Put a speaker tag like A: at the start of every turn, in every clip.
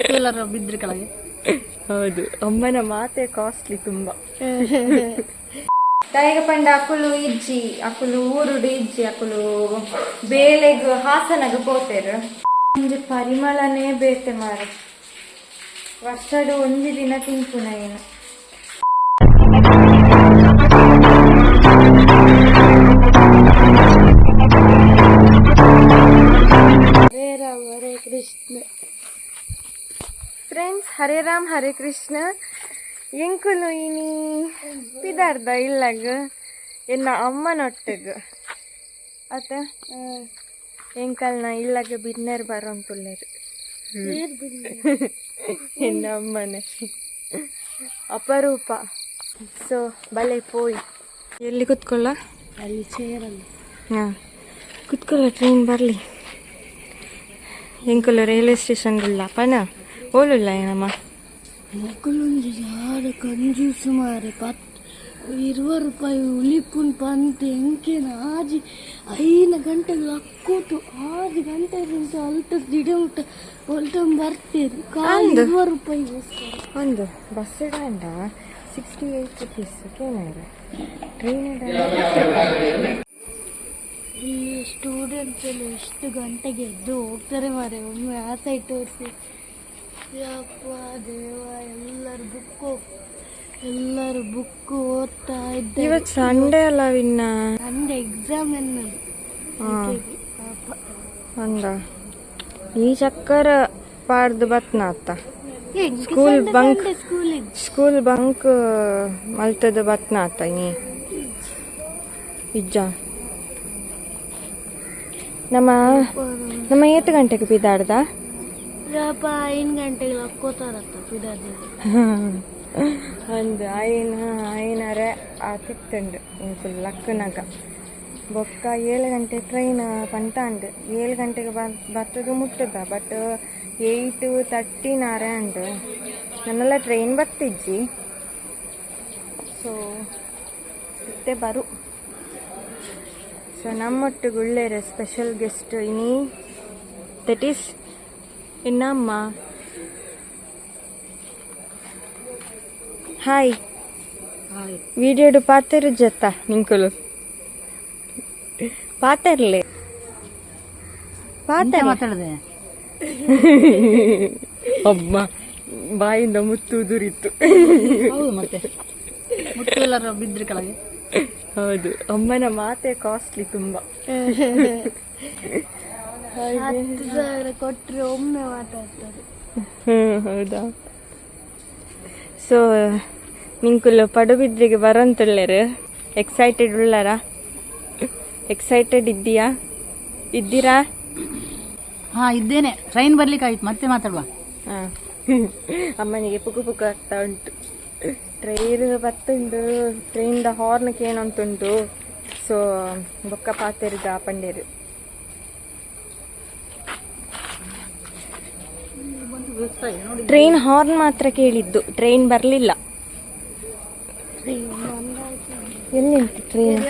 A: ಎಲ್ಲರೂ ಬಿದ್ರಿ ಕೆಳಗೆ
B: ಹೌದು. ಅಮ್ಮನ ಮಾತೆ ಕಾಸ್ಟ್ಲಿ ತುಂಬಾ.
C: ತಾಯಿಗೆ ಪಂಡ ಅಕುಲು ಇಜ್ಜಿ ಅಕುಲು ಊರುಡು ಇಜ್ಜಿ ಅಕುಲು ಬೇಲೆಗ್ ಹಾಸನಗ ಪೋತೇರು. ಒಂಜಿ ಪರಿಮಳನೇ ಬೇತೆ ಮಾರ ವರ್ಷಡು ಒಂಜಿ ದಿನ ತಿಂಪುನ ಏನು.
B: ಹರೇ ರಾಮ್ ಹರೇ ಕೃಷ್ಣ. ಎಂಕುಲು ಇನಿ ಪಿದಾರ್ದ ಇಲ್ಲಗ ಎನ್ನ ಅಮ್ಮನೊಟ್ಟಗ. ಅತ್ತ? ಎಂಕಲ್ನ ಇಲ್ಲಗ ಬಿನ್ನರ್ ಬರೋಂತುಲ್ಲರು ಎನ್ನ ಅಮ್ಮನೆ. ಅಪರೂಪ. ಸೊ ಬಲೆ ಪೋಯ್. ಎಲ್ಲಿ ಕುತ್ಕೊಳ್ಳ?
A: ಅಲ್ಲಿ ಚೇರಲ್ಲಿ
B: ಹಾಂ. ಕುತ್ಕೊಳ್ಳ ಟ್ರೈನ್ ಬರಲಿ. ಎಂಕುಲು ರೈಲ್ವೆ ಸ್ಟೇಷನ್ ಓಲುಲ್ಲ ಏನಮ್ಮ?
A: ಮಕ್ಕಳೊಂದು ಯಾರ ಕಂಜೂಸು ಮಾರೆ ಪತ್ ಇರುವ ರೂಪಾಯಿ ಉಳಿಪುನ್ ಪಂತೆ ಎಂಕೆನ ಆಜಿ ಐನ ಗಂಟೆಗೆ ಅಕ್ಕೋಟು ಆರು ಗಂಟೆಗಿಂತ ಅಲ್ಟ ದಿಡ ಮುಟ್ಟ ಹೊಲ್ಟಂ ಬರ್ತೀರಿ ಕಾಲು ಇರುವ ರೂಪಾಯಿ
B: ಒಂದು. ಬಸ್ ಇಡಂಡ? ಸಿಕ್ಸ್ಟಿ ಏಯ್ಟ್ ರುಪೀಸ್ ಕೇನಾರ ಟ್ರೈನ್
A: ಇಲ್ಲಿ ಸ್ಟೂಡೆಂಟ್ಸ್ ಎಲ್ಲ ಎಷ್ಟು ಗಂಟೆಗೆ ಎದ್ದು ಹೋಗ್ತಾರೆ ಮಾರೆ ಒಮ್ಮೆ ಆ ಸೈಡ್ ತೋರಿಸಿ. ಯಪ್ಪ ದೇವ ಎಲ್ಲರೂ ಬುಕ್ಕು ಎಲ್ಲರೂ ಬುಕ್ ಓದ್ತಾ ಇದ್ದೆ.
B: ಇವತ್ತು ಸಂಡೇ ಅಲ್ಲ ವಿನ್ನ?
A: ನಂದು ಎಕ್ಸಾಮ್ ಎನ್ನದು
B: ಹಾಂ.
A: ಪಾಪ.
B: ಅಂದ ಈ ಚಕ್ಕರ ಪಾಡ್ದು ಬತ್ನ ಅತ್ತ?
A: ಸ್ಕೂಲ್ ಇದೆ
B: ಸ್ಕೂಲ್ ಬಂಕ್ ಮಲ್ತದ ಬತ್ನ ಅತ್ತ ನೀ ಇಜ್ಜ. ನಮ್ಮ ನಮ್ಮ ಏತು ಗಂಟೆಗೆ ಬಿದ್ದಾಡ್ದ?
A: ಯಪ್ಪ ಐದು ಗಂಟೆಗೆ ಹಾಕೋತಾರತ್ತ
B: ಒಂದು ಐನ ಆಯ್ನರೆ ಆತಿತ್ತುಂಡು ಇಂಕು ಲಕ್ಕನಾಗ. ಬೊಕ್ಕ ಏಳು ಗಂಟೆ ಟ್ರೈನ್ ಪಂತಾಂಡು ಏಳು ಗಂಟೆಗೆ ಬರ್ತದ ಮುಟ್ಟದ ಬಟ್ ಏಯ್ಟ್ ತರ್ಟಿನಾರೆ ಅಂಡು ನನ್ನೆಲ್ಲ ಟ್ರೈನ್ ಬರ್ತಿಜ್ಜಿ ಸೊ ಮತ್ತೆ ಬರು. ಸೊ ನಮ್ಮೊಟ್ಟಿಗೆ ಒಳ್ಳೆಯ ಸ್ಪೆಷಲ್ ಗೆಸ್ಟ್ ಇನಿ. ದಟ್ ಈಸ್ என்னம்மா ಹಾಯ್ ವೀಡಿಯೋಡು ಪಾತೆರು ಜತ್ತ ನಿಂಕುಲು ಪಾತೆರ್ಲೆ ಪಾತೆ
A: ಮಾತಾಡದೆ?
B: ಅಮ್ಮ ಬಾಯಿಂದ ಮುತ್ತು ಉದುರಿತ್ತು.
A: ಮತ್ತೆ. ಕೆಳಗೆ.
B: ಹೌದು ಅಮ್ಮನ ಮಾತೆ ಕಾಸ್ಟ್ಲಿ ತುಂಬಾ.
A: ಹತ್ತು ಸಾವಿರ ಕೊಟ್ಟರೆ ಒಮ್ಮೆ ಮಾತಾಡ್ತಾರೆ
B: ಹ್ಮ್ ಹೌದಾ? ಸೊ ನಿಂಕುಲು ಪಡುಬಿದ್ರಿಗೆ ಬರೋಂತುಳ್ಳರು? ಎಕ್ಸೈಟೆಡ್ ಉಳ್ಳಾರ? ಎಕ್ಸೈಟೆಡ್ ಇದ್ದೀಯಾ? ಇದ್ದೀರಾ?
A: ಹಾ ಇದ್ದೇನೆ. ಟ್ರೈನ್ ಬರ್ಲಿಕ್ಕೆ ಆಯ್ತು. ಮತ್ತೆ ಮಾತಾಡುವ.
B: ಹಾ. ಅಮ್ಮನಿಗೆ ಪುಕು ಪುಕು ಆಗ್ತಾ ಉಂಟು. ಟ್ರೈನ್ ಬರ್ತುಂಡು ಟ್ರೈನ್ದ ಹಾರ್ನ್ ಕೇನಂತುಂಟು ಸೊ ಬೊಕ್ಕ ಪಾತೆರಿದ ಪಂಡೇರು ಟ್ರೈನ್ ಹಾರ್ನ್ ಮಾತ್ರ ಕೇಳಿದ್ದು. ಟ್ರೈನ್ ಬರಲಿಲ್ಲ. ಎಲ್ಲಿ ಟ್ರೈನ್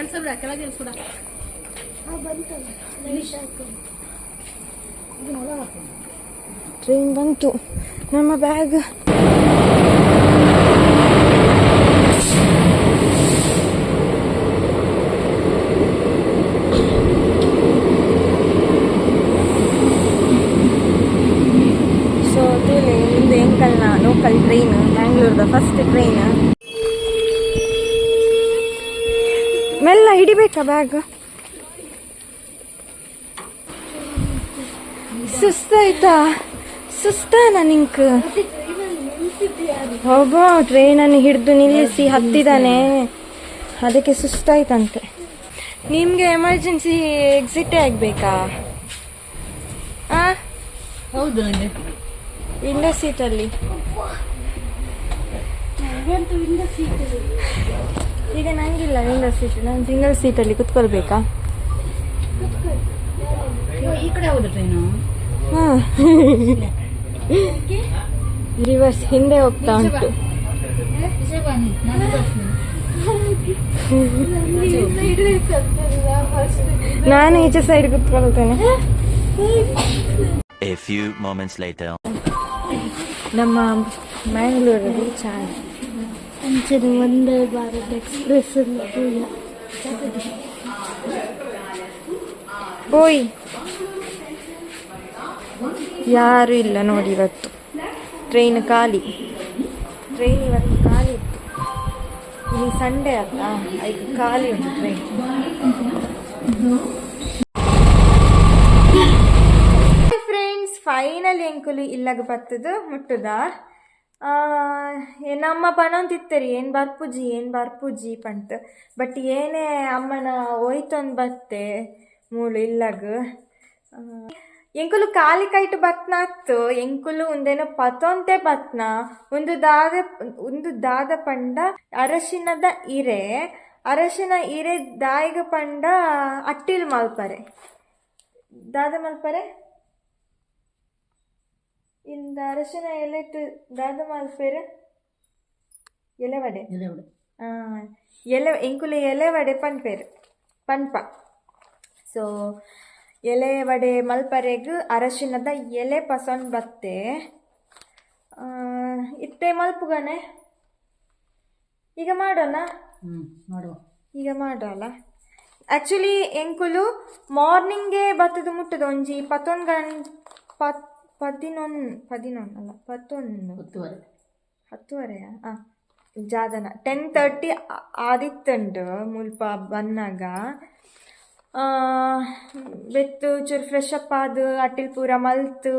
B: ಟ್ರೈನ್ ಬಂತು. ನಮ್ಮ ಬ್ಯಾಗ್ ಸೊ ತೂಲೆ ಇಂದು ಎಂಕಲ್ನ ಲೋಕಲ್ ಟ್ರೈನ್ ಬ್ಯಾಂಗ್ಳೂರ್ದ ಫಸ್ಟ್ ಟ್ರೈನ್ ಹಿಡಿಬೇಕಾ ಬ್ಯಾಗ್ ಸುಸ್ತಾಯ್ತಾ? ಸುಸ್ತಾನ ನಿಂಕ್? ಹೋಗೋ ಟ್ರೈನನ್ನು ಹಿಡಿದು ನಿಲ್ಲಿಸಿ ಹತ್ತಿದಾನೆ. ಅದಕ್ಕೆ ಸುಸ್ತಾಯ್ತಂತೆ. ನಿಮ್ಗೆ ಎಮರ್ಜೆನ್ಸಿ ಎಕ್ಸಿಟೇ ಆಗ್ಬೇಕಾ? ಆ?
A: ಹೌದು
B: ವಿಂಡೋ ಸೀಟಲ್ಲಿ. ಈಗ ನಂಗಿಲ್ಲ ವಿಂಡೋ ಸೀಟ್ ನಾನು ಸಿಂಗಲ್ ಸೀಟಲ್ಲಿ ಕುತ್ಕೊಳ್ಬೇಕಾ?
A: ಈ ಕಡೆ ಹೌದು ಟ್ರೈನು
B: ಹಾಂ. ರಿವರ್ಸ್ ಹಿಂದೆ ಹೋಗ್ತಾ ಉಂಟು. ನಾನು ಈಚೆ ಸೈಡ್ ಕುತ್ಕೊಳ್ತೇನೆ.
D: A few moments later.
B: ನಮ್ಮ ಮ್ಯಾಂಗ್ಳೂರಲ್ಲಿ ರೀಚ್ ಆಗಿ
A: ಒಂದೇ ಭಾರತ್ ಎಕ್ಸ್ಪ್ರೆಸ್ ಪೂಜ.
B: ಓಯ್. ಯಾರು ಇಲ್ಲ ನೋಡಿ ಇವತ್ತು. ಟ್ರೈನ್ ಖಾಲಿ. ಟ್ರೈನ್ ಇವತ್ತು ಖಾಲಿ ಇತ್ತು. ಇಲ್ಲಿ ಸಂಡೇ ಅಲ್ಲ ಐ ಖಾಲಿ ಉಂಟು ಟ್ರೈನ್ ಫ್ರೆಂಡ್ಸ್ ಫೈನಲ್ ಎಂಕುಲಿ ಇಲ್ಲಾಗ ಬತ್ತದು ಮುಟ್ಟುದ ನಮ್ಮ ಪಣಂತಿತ್ತರಿ ಏನು ಬರ್ಪುಜಿ ಏನು ಬರ್ಪುಜಿ ಪಂತ್. ಬಟ್ ಏನೇ ಅಮ್ಮನ ಒಯ್ತೊಂದು ಬತ್ತೆ, ಮೂಳು ಇಲ್ಲಾಗ. ಎಂಕುಲು ಕಾಲಿ ಕೈಟ್ ಬತ್ನಾತ್ತು, ಎಂಕುಲು ಒಂದೇನು ಪತೊಂತೆ ಬತ್ನ. ಒಂದು ದಾದ ಒಂದು ದಾದ ಪಂಡ ಅರಶಿನದ ಇರೆ. ಅರಶಿನ ಇರೆ ದಾಯಿಗ ಪಂಡ ಅಟ್ಟಿಲ್ ಮಲ್ಪರೆ. ದಾದ ಮಲ್ಪರೆ? ಇಂದ ಅರಶಿನ ಎಲೆ ಇಟ್ಟು ದಾದ ಮಾಲ್ಪೇರೆ ಎಲೆವಡೆ ಎಲೆವಡೆ ಎಲೆ ಎಂಕುಲೆ ಎಲೆವಡೆ ಪನ್ಪೇರು ಪನ್ಪ ಸೋ ಎಲೆ ವಡೆ ಮಲ್ಪರೆಗ್ ಅರಶಿನದ ಎಲೆ ಪಸಂದ್ ಬತ್ತೆ ಇತ್ತೆ ಮಲ್ಪುಗನೆ ಈಗ ಮಾಡೋಣ ಈಗ ಮಾಡೋಲ್ಲ ಆ್ಯಕ್ಚುಲಿ ಎಂಕುಲು ಮಾರ್ನಿಂಗ್ಗೆ ಬತ್ತದು ಮುಟ್ಟದು ಒಂಜಿ ಪತ್ತೊಂದು ಗನ್ ಪತ್ ಪದಿನೊಂದು ಪದಿನೊಂದು ಅಲ್ಲ ಪತ್ತೊಂದು ಹತ್ತುವರೆಯಾ? ಆ ಜಾದನ. ಟೆನ್ ತರ್ಟಿ ಆದಿತ್ತಂಡು ಮುಲ್ಪ ಬಂದಾಗ. ಬೆತ್ತು ಚೂರು ಫ್ರೆಶ್ ಅಪ್ ಆದು ಅಟ್ಟಿಲ್ ಪೂರ ಮಲ್ತು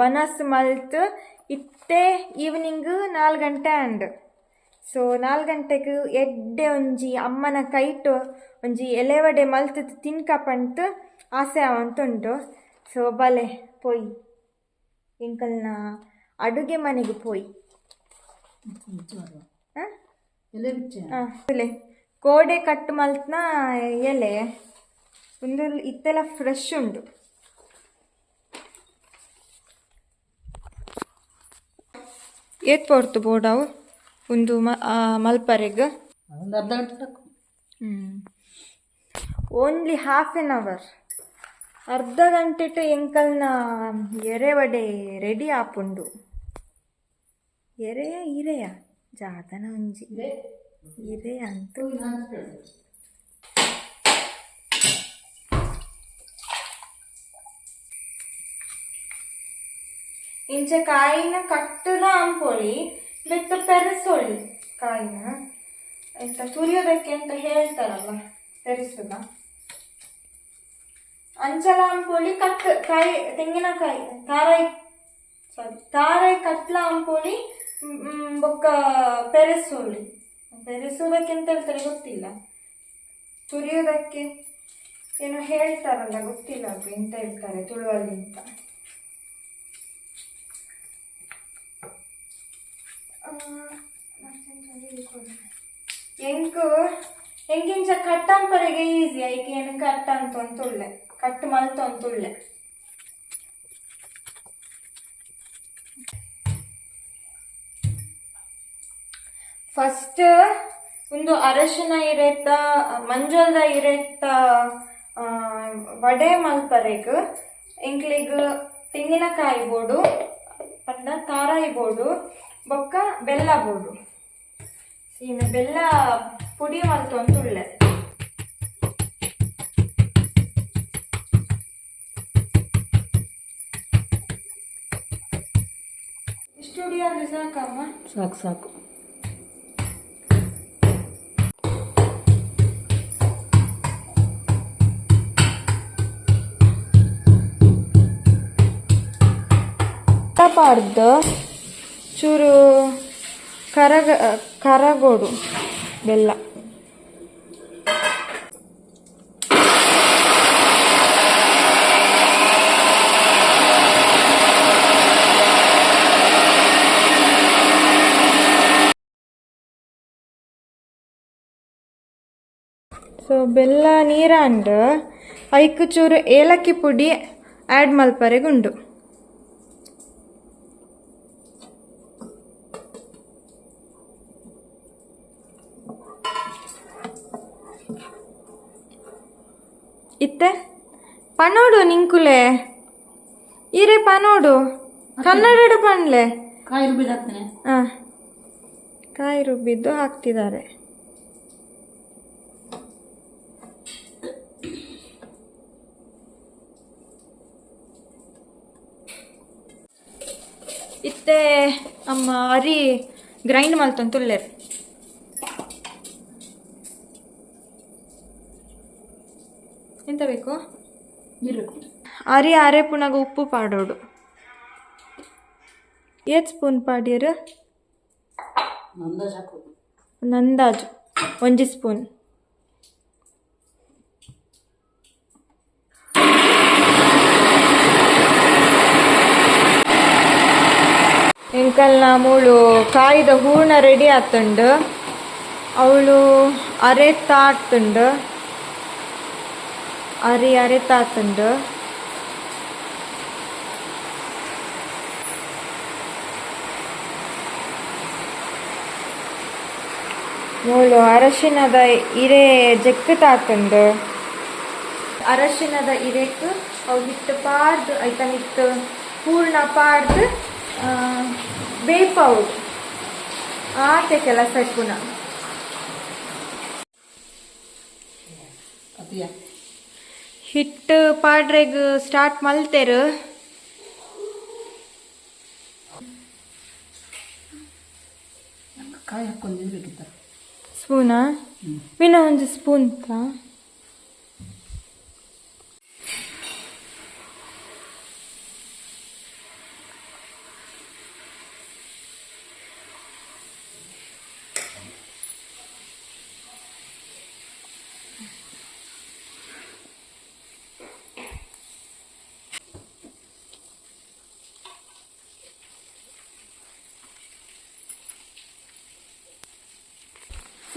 B: ವನಸ್ ಮಲ್ತು ಇತ್ತೆ ಈವ್ನಿಂಗ್ ನಾಲ್ಕು ಗಂಟೆ ಅಂಡ್. ಸೊ ನಾಲ್ಕು ಗಂಟೆಗೆ ಎಡ್ಡೆ ಒಂಜಿ ಅಮ್ಮನ ಕೈಟು ಒಂಜಿ ಎಲೆವಡೆ ಮಲ್ತು ತಿನ್ಕ ಆಸೆ ಅವಂತುಂಟು ಸೊ ಬಲೆ ಪೋಯಿ. ಎಂಕಲ್ನ ಅಡುಗೆ ಮನೆಗೆ ಪೋಯಿ. ಎಲೆ ಕೋಡೆ ಕಟ್ ಮಲ್ತ್ನ ಎಲೆ. ಒಂದು ಇತ್ತೆಲ್ಲ ಫ್ರೆಶ್ ಉಂಟು. ಏತ್ ಪೋರ್ತು ಬೋಡಾವು? ಒಂದು ಮಲ್ಪರೆಗ್.
D: ಒಂದು ಅರ್ಧ ಗಂಟೆ
B: ಓನ್ಲಿ ಹಾಫ್ ಎನ್ ಅವರ್ ಅರ್ಧ ಗಂಟೆ ಎಂಕಲ್ನ ಎರೆವಡೆ ರೆಡಿ ಆಪುಂಡು ಎರೆಯ ಇರೆಯ ಜಾತನ ಒಂಜಿ ಇರೆಯ ಅಂತ ಇಂಚ ಕಾಯಿನ ಕಟ್ಟುದ ಅಂಪೊಳಿ ಬೆತ್ತ ಪೆರೆಸೊಳ್ಳಿ ಕಾಯಿನ ಎಂತ ತುರಿಯೋದಕ್ಕೆ ಅಂತ ಹೇಳ್ತಾರಲ್ಲ ಪೆರೆಸುದ ಅಂಚಲ ಅಂಪೊಳಿ ಕಟ್ ಕಾಯಿ ತೆಂಗಿನಕಾಯಿ ತಾರಾಯಿ ಸಾರಿ ತಾರಾಯಿ ಕಟ್ಲ ಮ್, ಬೊಕ್ಕ ಪೆರೆಸೋಳಿ ಪೆರೆಸೋದಕ್ಕೆ ಅಂತ ಹೇಳ್ತಾರೆ ಗೊತ್ತಿಲ್ಲ. ತುರಿಯೋದಕ್ಕೆ ಏನೋ ಹೇಳ್ತಾರಲ್ಲ ಗೊತ್ತಿಲ್ಲ ಅದು ಎಂತ ಹೇಳ್ತಾರೆ ತುಳುವಲ್ಲಿ ಅಂತ. ಎಂಕು ಎಂಕಿಂಚ ಕಟ್ಟಂಪರೆಗೆ ಈಸಿ ಐಕೆ ಏನು ಕಟ್ಟಂತ ಅಂತ ಒಂತುಳ್ಳೆ ಕಟ್ಟು ಮಲ್ತು ಅಂತುಳ್ಳೆ ಫಸ್ಟ್ ಒಂದು ಅರಶಿನ ಇರೇತ ಮಂಜಲ್ದ ಇರೇತ ವಡೆ ಮಲ್ಪರೆಗ್, ಇಂಕ್ಲಿಗ್ ತೆಂಗಿನಕಾಯಿ ಬೋಡು ಪಂಡ ತಾರಾಯಿ ಬೋಡು, ಬೊಕ್ಕ ಬೆಲ್ಲ ಬೋಡು. ಸೀಮೆ ಬೆಲ್ಲ ಪುಡಿ ಮಲ್ತು ಅಂತುಳ್ಳೆ ಸಾಕಮ್ಮ
D: ಸಾಕು ಸಾಕು.
B: ಪಾರ್ದು ಚೂರು ಕರಗ ಕರಗೋಡು ಬೆಲ್ಲ ಸೊ ಬೆಲ್ಲ ನೀರಾಂಡ್ ಐಕ್ ಚೂರು ಏಲಕ್ಕಿ ಪುಡಿ ಆ್ಯಡ್ ಮಲ್ಪರೆಗುಂಡು. ಇತ್ತೆ ಪನೋಡು ನಿಂಕುಲೆ? ಇರೆ ಪನೋಡು ಕನ್ನಡ ಪಣ್ಲೆ
D: ಕಾಯಿ
B: ರುಬ್ಬಿದ್ದು ಹಾಕ್ತಿದ್ದಾರೆ ಇತ್ತೆ ಅಮ್ಮ ಅರಿ ಗ್ರೈಂಡ್ ಮಾಡ್ತಾನೆ ತುಳ್ಳೆ ಎಂತ ಬೇಕು? ಅರಿ ಅರೆ ಪುನಗ ಉಪ್ಪು ಪಾಡೋಡು. ಏತ್ ಸ್ಪೂನ್ ಪಾಡ್ಯರು? ನಂದಾಜು ಒಂಜಿ ಸ್ಪೂನ್. ಎಂಕಲ್ನ ಮೂಳು ಕಾಯ್ದ ಹೂರ್ಣ ರೆಡಿ ಆತುಂಡು, ಅವಳು ಅರೆತಾಡ್ತುಂಡು ಅರಿ ಅರೆತಾತುಂಡು. ಮೂಳು ಅರಶಿನದ ಇರೆ ಜಕ್ಕ ತಾತುಂಡು ಅರಶಿನದ ಇರೆಕ್ ಅವು ಹಿಟ್ಟು ಪಾಡ್ದು, ಐತ ಹಿಟ್ಟು ಪೂರ್ಣ ಪಾಡ್ದು ಬೇಪವು ಆತೆ ಕೆಲಸ ಪುನ. ಹಿಟ್ಟು ಪಾಡ್ರೆಗ್ ಸ್ಟಾರ್ಟ್ ಮಲ್ತೆರು. ಸ್ಪೂನಾ? ವಿನ ಒಂದು ಸ್ಪೂನ್ ತಾ?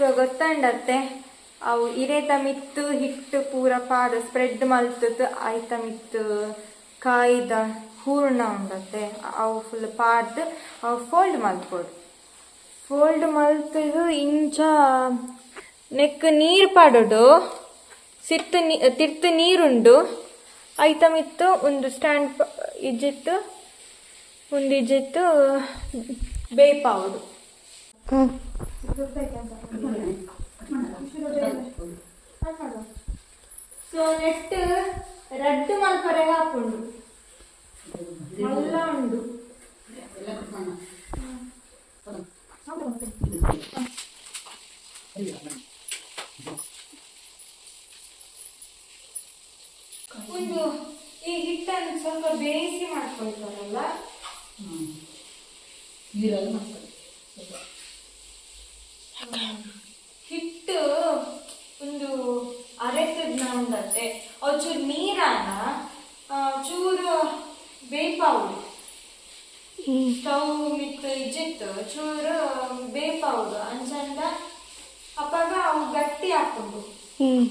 B: ಸೊ ಗೊತ್ತಂಡತ್ತೆ? ಅವು ಇರೇತ ಮಿತ್ತು ಹಿಟ್ಟು ಪೂರ ಪಾದ ಸ್ಪ್ರೆಡ್ ಮಲ್ತದ್ದು ಆಯ್ತ ಮಿತ್ತು ಕಾಯ್ದ ಹೂರ್ಣ ಉಂಡತ್ತೆ. ಅವು ಫುಲ್ ಪಾಡ್ದು ಅವು ಫೋಲ್ಡ್ ಮಲ್ತ್ಬೋದು. ಫೋಲ್ಡ್ ಮಲ್ತದು ಇಂಚ ನೆಕ್ ನೀರು ಪಾಡೋಡು ಸಿತ್ತು ನೀ ತಿರ್ತು ನೀರುಂಡು ಐತ ಮಿತ್ತು ಒಂದು ಸ್ಟ್ಯಾಂಡ್ ಇಜ್ಜಿತ್ತು ಒಂದು ಇಜ್ಜಿತ್ತು ಸೊ ನೆಟ್ ರಡ್ಡು ಮಲ್ಪರೆಗೆ ಹಾಕೊಂಡು ಎಲ್ಲ ಉಂಡು ಒಂದು ಈ ಹಿಟ್ಟನ್ನು ಸ್ವಲ್ಪ ಬೇಯಿಸಿ ಮಾಡ್ಕೊಳ್ತಾರಲ್ಲ
D: ನೀರಲ್ಲಿ ಮಾಡ್ತಾರೆ.
B: ಹಿಟ್ಟು ಒಂದು ಅರೆತದ್ನ ಉಂಡತ್ತೆ ಚೂರು ನೀರನ್ನ ಚೂರು ಬೇಪಾವುಡು. ಸ್ಟವ್ ಮಿತ್ ಇಜ್ಜಿತ್ತು ಚೂರು ಬೇಪಾವುಡು ಅಂಚಂದ ಅಪ್ಪಾಗ ಅವು ಗಟ್ಟಿ ಹಾಕೊಂಡು
A: ಹ್ಮ್.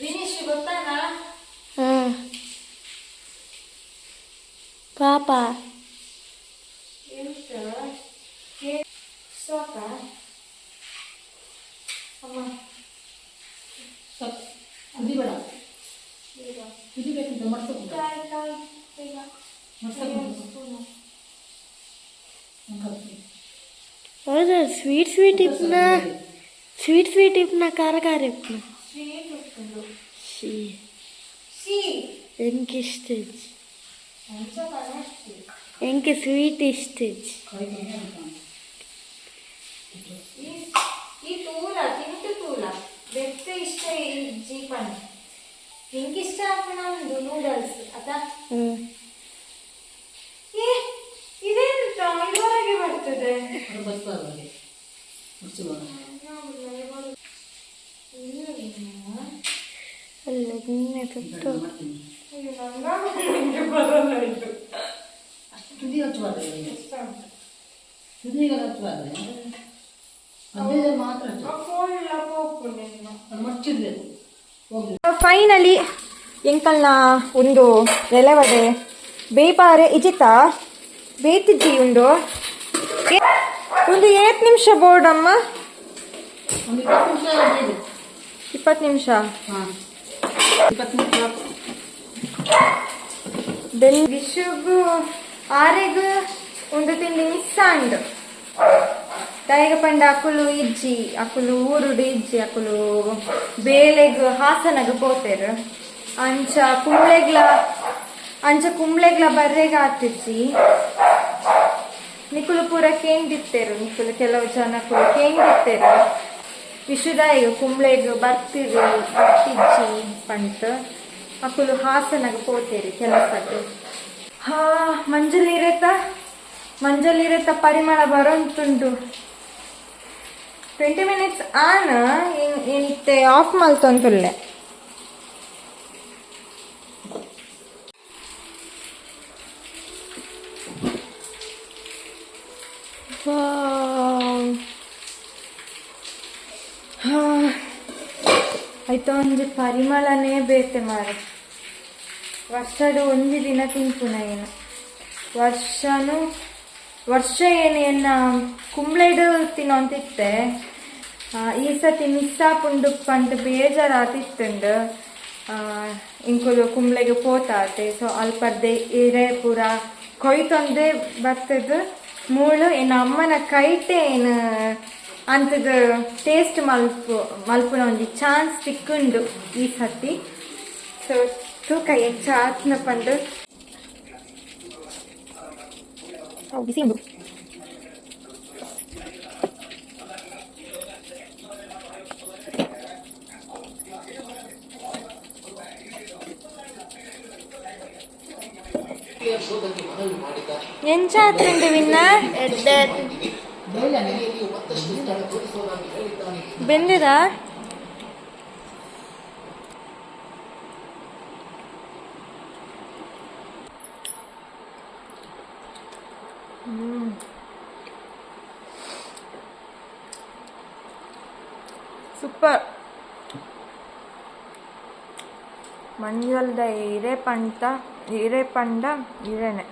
B: ವಿನಿಶ್ ಗೊತ್ತಾನಾ
A: ಪಾಪ.
B: ಎಂತ ಹೇ- ಸಾಕ ಅಮ್ಮ
D: ಸಾಕು ಕುದಿಬೇಡ
B: ಈಗ
D: ಕುದಿಬೇಕಂತ ಮಾಡ್ಸೋದು
B: ಕಾಯಿ ಕಾಯಿ ಈಗ
D: ಮಾಡ್ಸೋದು
A: ಹೌದಾ ಸ್ವೀಟ್ ಸ್ವೀಟ್ ಇಪ್ನ ಸ್ವೀಟ್ ಸ್ವೀಟ್ ಇಪ್ನ ಖಾರ ಖಾರ ಇಪ್ನ
B: ಸ್ವೀಟ್ ಉಟ್ಕೊಂಡು
A: ಶೀ
B: ಸಿ
A: ಎಂಕ್ ಇಷ್ಟ
B: ಅಂಚ ಕನಸ್ತಿ
A: ಎಂಕ್ ಸ್ವೀಟ್ ಇಷ್ಟ
B: ಈ ಜೀಪನ್ ನಿಂಗಿಷ್ಟ ಹಾಕೋಣ ಒಂದು ನೂಡಲ್ಸ್ ಏ ಇದೆಂತ ಇದುವರೆಗೆ ಬರ್ತದೆ
A: ಅಲ್ಲ ನಿನ್ನೆ.
D: ಅಷ್ಟು ತುದಿ ಹಚ್ಚಬಾರ್ದು
B: ಇಷ್ಟ ಉಂಟು.
D: ಮಾತ್ರ
B: ಫೈನಲಿ ಎಂಕಲ್ನ ಒಂದು ಎಲೆವಡೆ ಬೇಪಾರೆ ಇಜಿತ ಬೇತಿದ್ದಿ ಉಂಡು. ಏ- ಒಂದು ಏತ್ ನಿಮಿಷ ಬೋರ್ಡ್
D: ಅಮ್ಮ ಇಪ್ಪತ್ತು ನಿಮಿಷ
B: ನಿಮಿಷ. ಡೆಲ್ ಆರೆಗ್ ಒಂದು ತಿಂಡಿ ಮಿಸ್ ಆಂಡ್. ದೈಗ ಪಂಡ ಅಕುಲು ಇಜ್ಜಿ, ಅಕುಲು ಊರುಡು ಇಜ್ಜಿ, ಅಕುಲು ಬೇಲೆಗ್ ಹಾಸನಗ ಪೋತೆರ್. ಅಂಚ ಕುಂಬ್ಳೆಗ್ಲ ಅಂಚ ಕುಂಬ್ಳೆಗ್ಲ ಬರ್ರೆಗ ಆತಿಜ್ಜಿ. ನಿಕುಲು ಪೂರ ಕೇಂದಿತ್ತೇರು, ನಿಕುಲು ಕೆಲವು ಜನ ಕೂಡ ಕೇಂದಿತ್ತೇರು. ವಿಶ್ವದಾಯಿಗ ಕುಂಬ್ಳೆಗ್ ಬರ್ತಿರು, ಬರ್ತಿಜ್ಜಿ ಪಂಟ್ ಅಕುಲು ಹಾಸನಗ ಪೋತೇರಿ ಕೆಲಸ ಹಾ ಮಂಜುಲಿ ಮಂಜಲಿರತ ಮಂಜಲಿರತ ಪರಿಮಳ ಬರೋಂತುಂಟು ಟ್ವೆಂಟಿ ಮಿನಿಟ್ಸ್ ಆನ್ ಇಂತೆ ಆಫ್ ಮಲ್ತೊಂದುಲ್ಲೆ ಆಯ್ತು ಒಂದು ಪರಿಮಳನೇ ಬೇತೆ ಮಾರೆ. ವರ್ಷಡು ಒಂದು ದಿನ ತಿಂಪುನ ಏನು. ವರ್ಷನು ವರ್ಷ ಏನು ಎನ್ನ ಕುಂಬ್ಳೆಡು ತಿನ್ನೋಂತಿತ್ತೆ ಈ ಸತಿ ಮಿಸ್ಸಾ ಪುಂಡು ಪಂಡ್ ಬೇಜಾರು ಆತಿತ್ತುಂಡು ಇಂಕುಲು ಕುಂಬ್ಳೆಗೆ ಪೋತಾತೆ. ಸೊ ಅಲ್ಪದ್ದೆ ಎರೆ ಪೂರ ಕೊಯ್ತೊಂದೆ ಬರ್ತದ. ಮೂಳು, ಏನು ಅಮ್ಮನ ಕೈಟೆ ಏನು ಅಂಥದ್ದು ಟೇಸ್ಟ್ ಮಲ್ಪು ಮಲ್ಪುನ ಒಂದು ಚಾನ್ಸ್ ಸಿಕ್ಕುಂಡು ಈ ಸತಿ ಸೊ ತೂಕ ಹೆಚ್ಚು ಆತ್ನ ಪಂಡು ಬಿಸಿ ಉಂಡು ಎಂಚ ಆತ್ರಂಡು ವಿನ್ನ ಬೆಂದಿದ ಮಂಜಲ್ದ ಹಿರೇ ಪಂಟ ಹಿರೇ ಪಂಡ ಹಿರೇನೆ